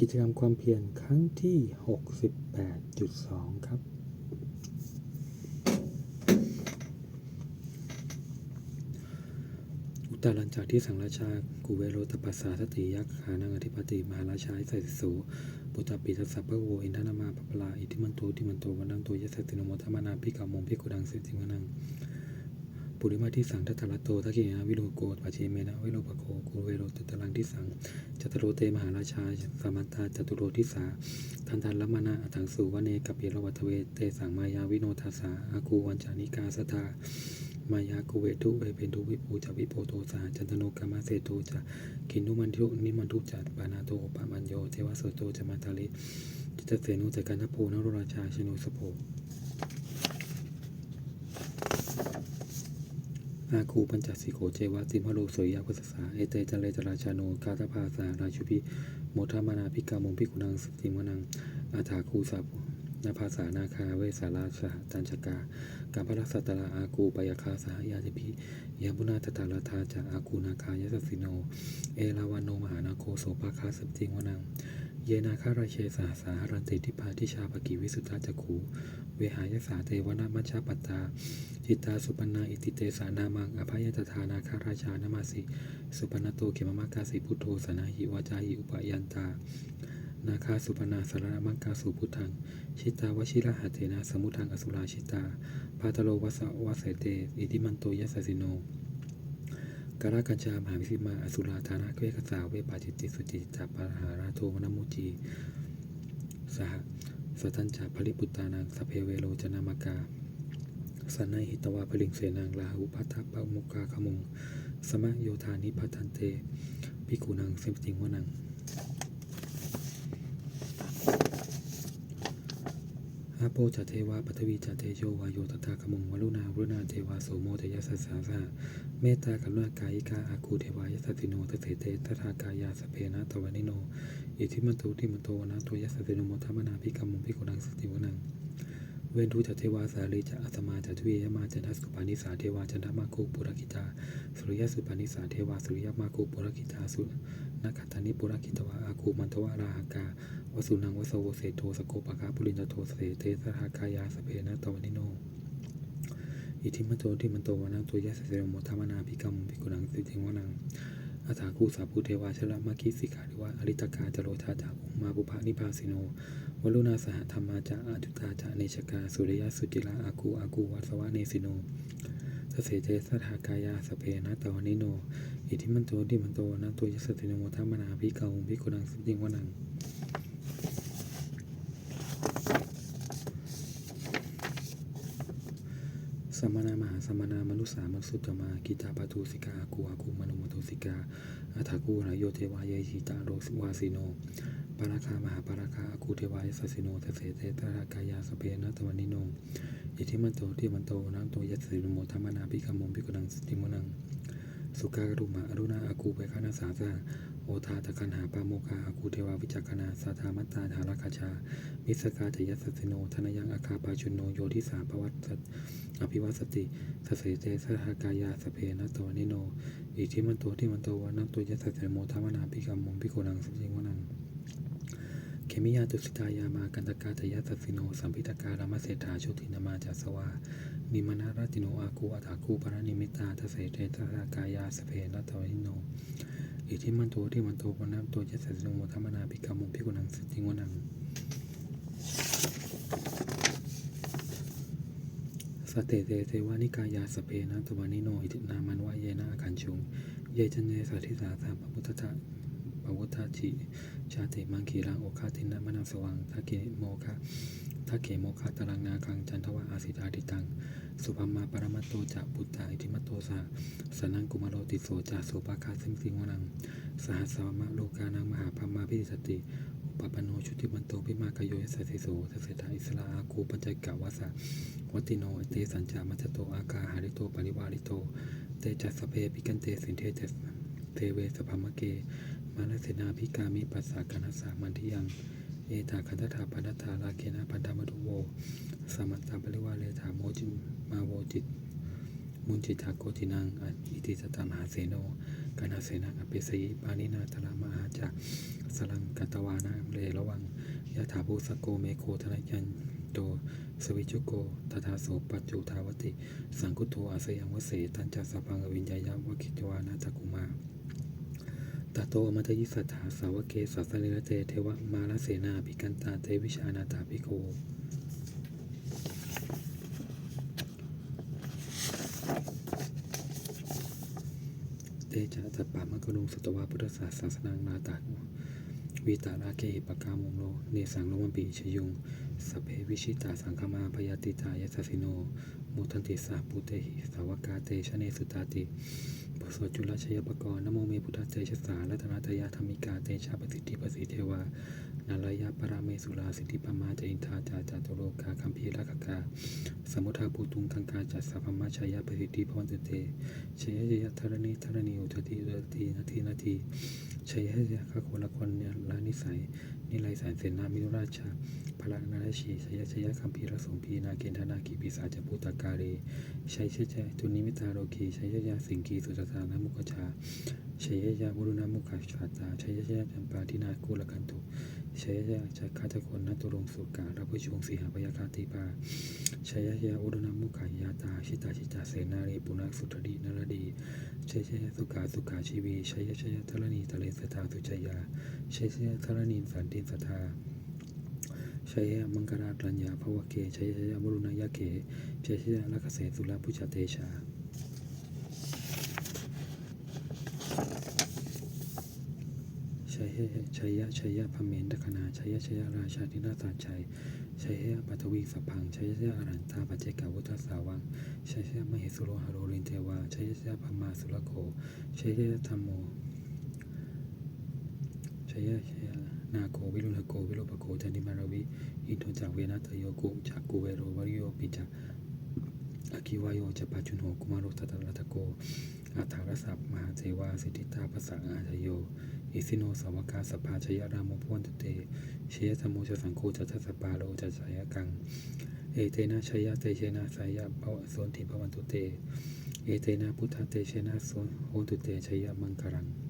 กิจกรรมความเพียรครั้งที่ 68.2 ครับ อุตตาหลังจากที่สังราชากุเวโรตปัสสาสติยักษ์ขานังอธิปติมหาราชาใส่สูปุตตปิทัสสะพะโวอินทนามาปปลาอิทิมันโตทิมันโตวันนังโตยสสตินโมทมนาพิกามงพิกุดังสิทธิวนัง ปุริมาที่สังทัตตะโตทักขิยาวิโรโกตปัจเจเมนะวิโรปโคกุเวโรตุตลังที่สังจัตโรเตมหาราชาสามัตตาจตุโรทิสาทันทันละมานะอัถังสุวเนกปิรวัตเวเตสังมายาวิโนทัสสาอากูวัญจานิกาสตามายากุเวทุเวเป็นทุวิปูจวิโปโตสาจันตโนกามาเสโตจะคินุมันทุนิมันทุจัดปานาโตปามันโยเทวสโตจะมาตาลิจิตเสนุจักันทโพนรราชาชนุสโพ อาคูปัญจสิโกเจวะสิมหโลโสยยาพุทธสาเอเตจเลจราชาโนกาตภาสาราชุพิโมทามานาพิกามงพิกุนังสติมนังอาถาคูสัพนาภาษานาคาเวสาราสหตัญชกาการพระรักษตลาอากูปยาคาสายาติพิยาบุนาตตาลทาจาอากูนาคายสสิโน เอลาวานโนมหานาโคโสภาคาสติงวนัง เยนาคาราเชสาสาหรันติทิพาทิชาปกิวิสุทธาจักขูเวหายสาเทวนามัชฌาปัตตาจิตตาสุปนาอิติเตสานามังอภัยตถานาคาราชานามาสิสุปนโตเขมมากาสิพุทโธสนาหิวาจาหิอุปยันตา นาคาสุปนาสารมังกาสุพุทธัง ชิตาวชิระหะเทนะสมุทังอสุราชิตาพาตโลวัสวะเสเตอิติมันโตยัสสิโน การากัญชามหาวิสิมา อสุราธานาเวกสาเวปาจิตติสุจิตาปาหาราโทมนมุจีสหสตัญจาภริปุตตานังสเพเวโรจนามกาสันนหิตวาพลิงเสนางลาหุพัทธปะมุกาขมุง สมะโยธานิพัทันเตพิกุนังเซมติงวนัง อาโปจัตเทวาปัทวีจัตเทโยวายโยตตากมุงวรุณาวรุณาเทวาโสโมทยสสสาสาเมตตากรุณากายิกาอาคูเทวายสสติโนทเสเตตถากายาสเพนะตวานิโน อิทิมันโตทิมันโตนะตัวยสสติโนโมทัมนาภิกรรมุงพิกุนังสติวนัง เวนทุจัตเทวาสาลีจะอัตมาจัตวียมาจันทสุปานิสาเทวาจันทมาโคปุรกิตาสุริยสุปานิสาเทวาสุริยมาโคปุรกิตาสุนักขัตานิปุรกิตวะอาคูมันตวะราหกาวสุนังวสโวเสโทสโกปะกาปุรินโทเสเตสหากายาสเพนะตวนิโนอิทิมันโตทิมันโตวนังตัวยะสสิโนโมทัมนาพิกรรมุงพิกุนังสิทิงวนัง อาถาคูสาภูเทวาชลมาคิสิกาหรือว่าอริตกาจโรธาจาองมาบุภานิพาสิโนวลุณาสหธรรมาจาอาจุตาจาเนชกาสุริยสุจิลาอากูอากูวัสวะเนสิโนสเสเจสัทธากายาสเพนะตวนิโน อิทิมันโตดิมันโตนะตัวยสติโนโมทัมนาภิกาอุภิกุณังสิจิงวนัง สมณามหาสมณามนุสามัสุตมากิตาปตุสิกาอากูอากูมนุมตุสิกาอัฐากูรายโยเทวายหิตาโรสวาสิโนปาราคามหาปาราคาอากูเทวายสัสิโนเตเสเตตระกายาสเปนะตวนิโนอิทิมันโตทิมันโตนังโตยัสสิโมธรรมนาภิกมมภิกุนังสติมนังสุกากรุมาอรุณาอากูเปคานาสาสา โอทาตะคันหาปาโมคาอากูเทวาวิจักขณาสาธามัตตาธาราคาชา มิสกาจยัสสิโน ธนยังอาคาปาชุนโน โยทิสาปวัตสอภิวัสติสเสเตสหากายาสเพนะตวนิโน อิทิมันโตทิมันโตวานังโตยัสสิโมธรรมนาภิกขมมภิกุนังสติมนังเขมิยาตุสิตายามากันตกาตยัสสิโน สัมพิตการามเศรษฐาโชตินามาจัสวานิมนาราติโนอาคูอัตาคูปรนิมิตาทเสเตตสากายาสเพนะตวนิโน อิทิมันโตที่มันโตวันนับตัวยัสสิโนโมธรรมนาภิกขมุภิกุนังสติงวนัง สเตเตเทวานิกายาสเพนะตวานิโนอิทินามันวะเยนะอาคันชุงเยจันเนสาธิสาสาปพุทธะปวุทธาจิชาติมังคีรังโอคาทินะมนังสวังทักเกโมคะ ทักเขโมคะตรังนาคังจันทวะอาสิตาดิตัง สุภมมาปรมัตโตจะปุตตาอิทิมัตโตสาสนังกุมารโรติโสจะโสปาคาสิงสิงวนัง สหัสสวมะโลกานังมหาพมาพิสติ อุปปโนชุติมันโตพิมากโยยสัสสิโสทเสถาอิสลาอาคูปัญจกะวะสะวัตติโนเตสัญจามัจโตอากาหาริโตปริวาริโต เตจัสเพปิกันเตสินเทเตสเทเวสภามะเก มาลเสนาพิกามิปัสสะกนัสสามันทิยัง เอตาคันธถาปันธาลาเคนะปันธามตุโวสมันตาปริวาเลถาโมจิมาโวจิต มุนจิตาโกตินังอิติสตามหาเสโนกนาเสนาอเปสยิปานินาตระมหาจากสลังกัตวานาเลระวังยะถาภูสโกเมโคธนยันโตสวิจุโกตถาโสปัจจุทาวติ สังคุโตอาสยังวเสตันจัสสะพังอวิญญายาวคิจวานาตกุมา ตโตอมัตยิสัทธาสาวกเกสัสสนิรเตเทวมาลเสนาภิกันตาเตวิชานาตาภิโกเตจะจัตปามะกรุงสตวาพุทธศาสนาสนังนาตาวิตาราเกหิปกามงโลเนสังโลมปีชยุงสเพวิชิตาสังคมาพยาติตายัสสิโนมุทันติสาปุเตหิสาวกาเตชะเนสุตาติปโสจุลชยปกรณ์นโมเมพุทธเตชะสารัตนาตยาธรรมิกาเตชะปสิทธิปสิเทวานาลายาปราเมสุราสิทธิปมาจอินทาจาจาตุโลกาคัมภีรักกา สมุทาภูตุงคังกาจัสสะพมาชายาปสิทธิพวันตุเตชยยะธรณีธรณีอุทติอุทตินาทีนาทีชยยะขะโคละคนเนี่ยลานิสัยนิไลแสนเสนามินุราชาพลังนารชีชยชยคัมภีรสงพีนาเกณฑนาคีปิสาจภูตากาเรีชัยชยตุนิมิตาโรคีชัยยะสิงคีสุตตานามุกชาชัยยะบุรุณามุขชาตาชัยยะจัมปาทินาคูลกันตุชัยยะจักขาตะคนนัตุรงสุการะพุชงสีหพยาคาติปาชยยะอุดนามุขายาตาชิตาชิตาเสนาเรปุณสุทดีนรดีชัยชยสุขาสุขาชีวีชัยชยทรณีทะเลสทาสุจยาชัยชยทรณีสันติสทา ชัยมังกราตัญญาภวเกชัยชยมรุณายะเกชัยชยลักเสสุลาพุชเตชาชัยชัยยะชัยยะพเมนตคณาชัยยะชัยยะราชาธินาสาชัยชัยยะปัทวีสัพพังชัยยะอรันตาปัจเจกาวุฒสาวังชัยยะมเหสุโรหโรลินเทวาชัยยะพมาสุรโคชัยยะธรรมโมชัยยะชัยยะ นาโกวิรุณโกวิโรปโกจันติมารวิอินโทจักเวนัตโยกุจักกุเวโรวริโยปิจักอาคิวายโยจะปัจจุโนกุมารโรตตะรัตโกอาถารสัพมหาเทวาสิทธิตาภาษาอาชโยอิสิโนสาวกาสภาชยรามพวนตุเต เชยธรรมโมจสังโฆจัตสปาโลจัสายกัง เอเตนะชยะเตเชนะสายะภวสนติภวันตุเต เอเตนะพุทธเตเชนะโสนโหตุเตชยะมังคลัง